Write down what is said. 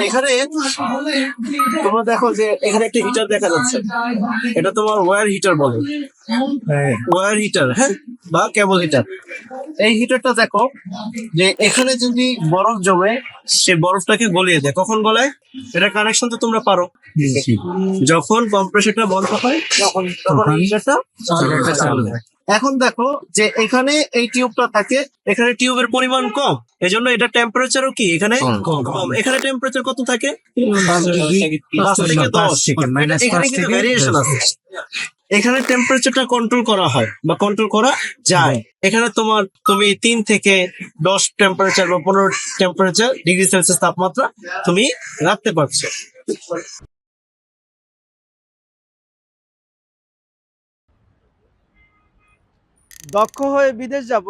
এখানে? তোমরা দেখো যে এখানে একটা হিটার দেখা যাচ্ছে। এটা তোমার ওয়্যার হিটার বলে। ওয়্যার হিটার হ্যাঁ? বা কেবল হিটার এই হিটারটা দেখো যে এখানে যদি বরফ জমে সে বরফটাকে গলিয়ে দেয়। কখন গলায়? এটা কানেকশন তো তোমরা পারো। যখন কম্প্রেসারটা বন্ধ হয় তখন তখন হিটারটা চালু হয়। এখন দেখো যে এখানে এই টিউবটা থাকে এখানে টিউবের পরিমাণ কম। এজন্য এটা টেম্পারেচারও কি? এখানে কম এখানে টেম্পারেচার কত থাকে? পাঁচ থেকে দশ এখানে কিন্তু ভ্যারিয়েশন আছে। এখানে টেম্পারেচারটা কন্ট্রোল করা হয় বা কন্ট্রোল করা যায়। এখানে তোমার তুমি তিন থেকে দশ টেম্পারেচার বা পনেরো টেম্পারেচার ডিগ্রি সেলসিয়াস তাপমাত্রা তুমি রাখতে পারছ। দক্ষ হয়ে বিদেশ যাব।